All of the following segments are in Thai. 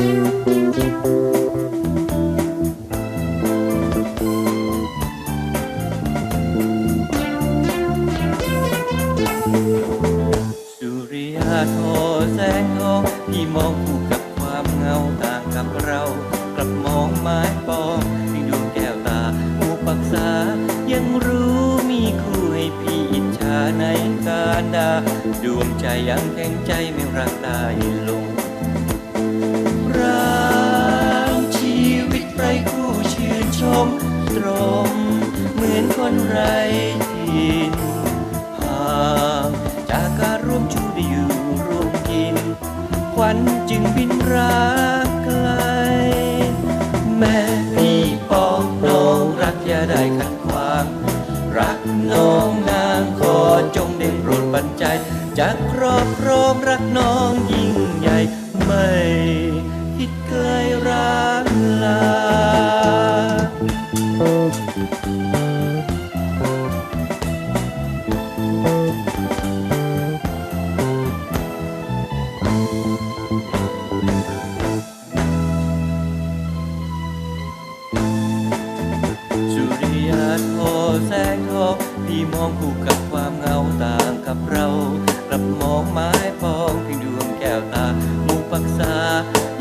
สุริยาโทแสงทองพี่มองคู่กับความเงาต่างกับเรา กลับมองไม้ปองที่ดวงแก้วตาหูปักษา ยังรู้มีคู่ให้พี่อิจฉาในการดา ดวงใจยังแข็งใจไม่รักได้ลงันจึงบินรักไกล แม่พี่ปองน้องรักอย่าได้ขัดขวาง รักน้องนางขอจงได้โปรดปันใจจะครอบครองรักน้องยิ่งใหญ่ไม่คิดไกลรักลา แสงทองพี่มองคู่กับความเงาต่างกับเรากลับมองไม้ปองเพียงดวงแก้วตาหมู่ปักษา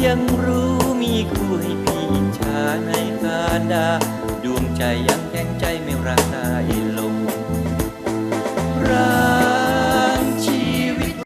ยังรู้มีคู่ให้พี่อิจฉาในกาดา ดวงใจยังแข็งใจไม่รักได้ลง